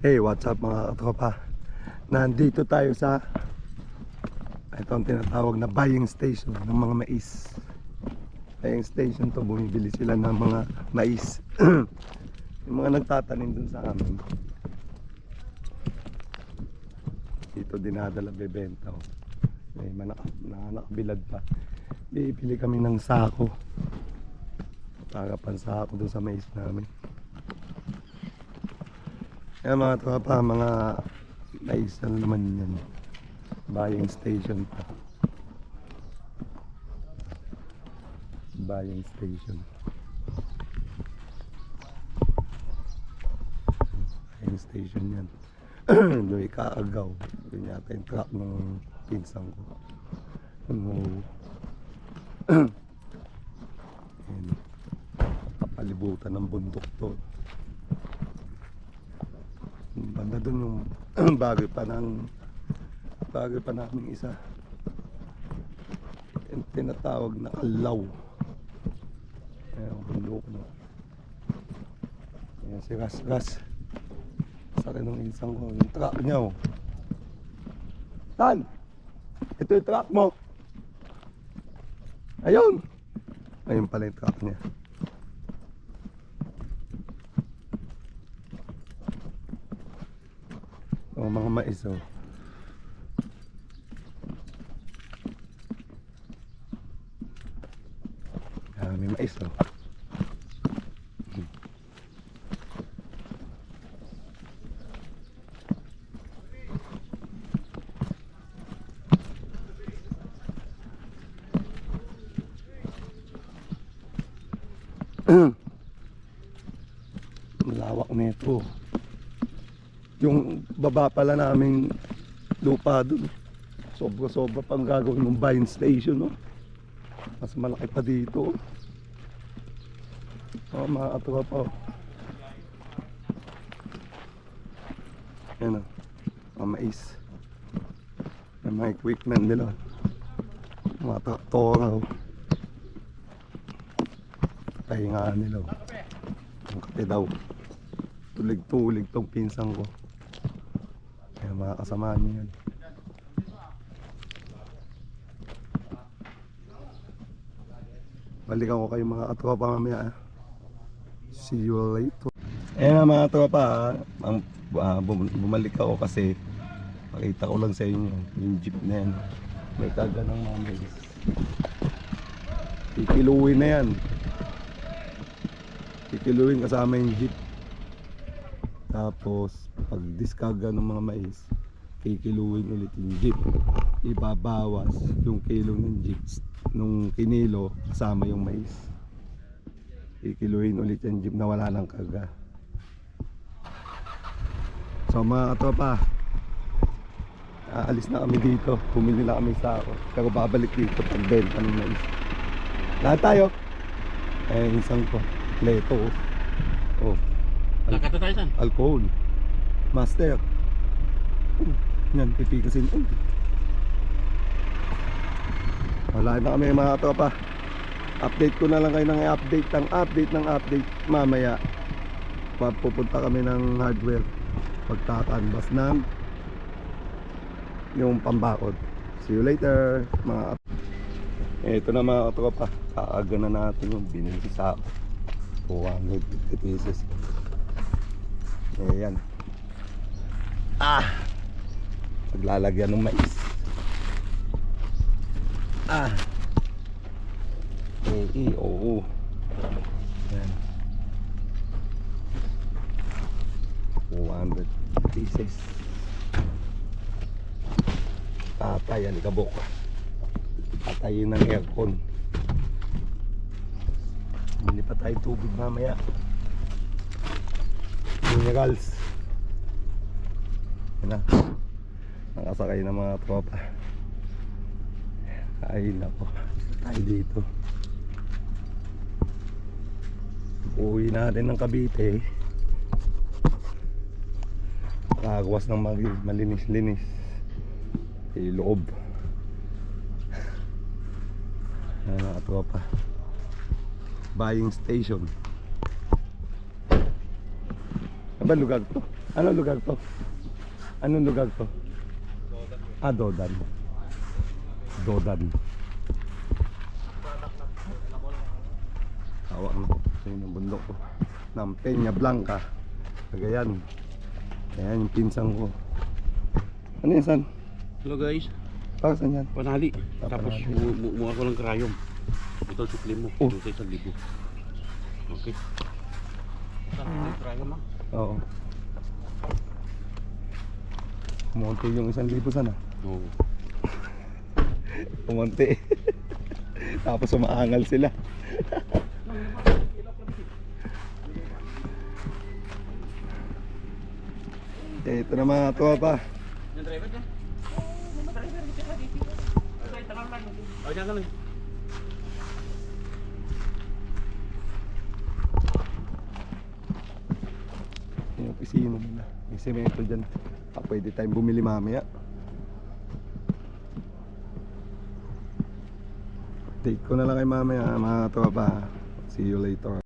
Hey, what's up mga katropa? Nandito tayo sa ito ang tinatawag na buying station ng mga mais. Buying station to, bumibili sila ng mga mais. Yung mga nagtatanim dun sa amin. Dito dinadala bebenta. Oh. May manak na nakabilad pa. Bibili kami ng sako. Para pansako dun sa mais namin. Kaya mga tropa, mga mais na naman yan. Buying station pa. Buying station. Buying station yan. Doon kaagaw. Yun yata yung truck ng pinsang ko. Ano? Yan. Kapalibutan ng bundok to. Banda dun yung bago pa ng bago pa namin isa. Yung tinatawag na alaw. Ang bundok no. Ayan si Ras Ras. Sa akin ng isang ko, yung truck niya oh. Tan! Ito yung truck mo. Ayun! Ayun pala yung truck niya. O mga mais oh. Ah, may mais oh. Malawak nito. Yung baba pala naming lupa dun. Sobra-sobra pang gagawin ng buying station, no? Mas malaki pa dito. Oh, mga katropa. oh. Yan o. Mga mais. Yung mga equipment nila. Mga traktora. Oh. Pahingaan nila. Oh. Ang kape daw. Tulig-tulig tong pinsang ko. Mga kasama niyo yan. Balikan ko kayo mga katropa mamaya. ah. See you later. Ayan na mga tropa. ah. Ang, bum- bumalik ako kasi pakita ko lang sa inyo yung jeep na yan. May kaga ng mga mais. Kikiluin na yan. Kikiluin kasama yung jeep. Tapos, pag diskarga ng mga mais, kikiluin ulit yung jeep. Ibabawas yung kilo ng jeep nung kinilo kasama yung mais. Kikiluin ulit yung jeep na wala ng karga. So mga katropa, aalis na kami dito. Bumili na kami sa ako. Pero babalik dito pag benta ng mais. Lahat tayo. Eh, isang ko. Leto. Oh. Al- Nakata tayo saan? alcohol. Master. Oh, yan, pipikasin. Oh. Wala na kami mga tropa. Update ko na lang kayo ng update ng update ng update mamaya. Pupunta kami ng hardware. Pagkakanbas ng yung pambakod. See you later mga ito na mga tropa. Kaaga na natin yung binili sa 250 pieces. Ayan. Ah! Paglalagyan ng mais. Ah! Eh, eh, oo. Ayan. 200 pieces. Tatay, alikabok. Tatayin ng aircon. Bili pa tayo tubig mamaya minerals. Yun na. Nakasakay ng mga tropa. Ay nako. Tayo dito. Uwi natin ng Cavite. Nakagawas ng malinis-linis. Yung loob. Yan mga tropa. Buying station ano ba lugar to? Anong lugar to? Anong lugar to? Ah, Dodan. Dodan. Hawak na sa yun ang bundok ko. Ng Peña Blanca. Cagayan. Ayan yung pinsan ko. Ano yan, San? Hello guys, Para saan yan? panali. Ah, Tapos panali. mu- mu- muha ko ng karayom. Ito sukli mo, Oh. oh. sa isang libo. Okay. Saan yung karayom ah? Oo. Kumunti yung isang libo sana. Oo. Kumunti. Tapos umaangal sila. eh, ito na mga tuwa pa. Yung driver? Oo, mga driver. Hindi ka dito. Okay, tanong lang. Oh, dyan ka lang. Opisina nila. May semento dyan. Ah, pwede tayong bumili mamaya. Update ko na lang kay mamaya mga tuwa pa. See you later.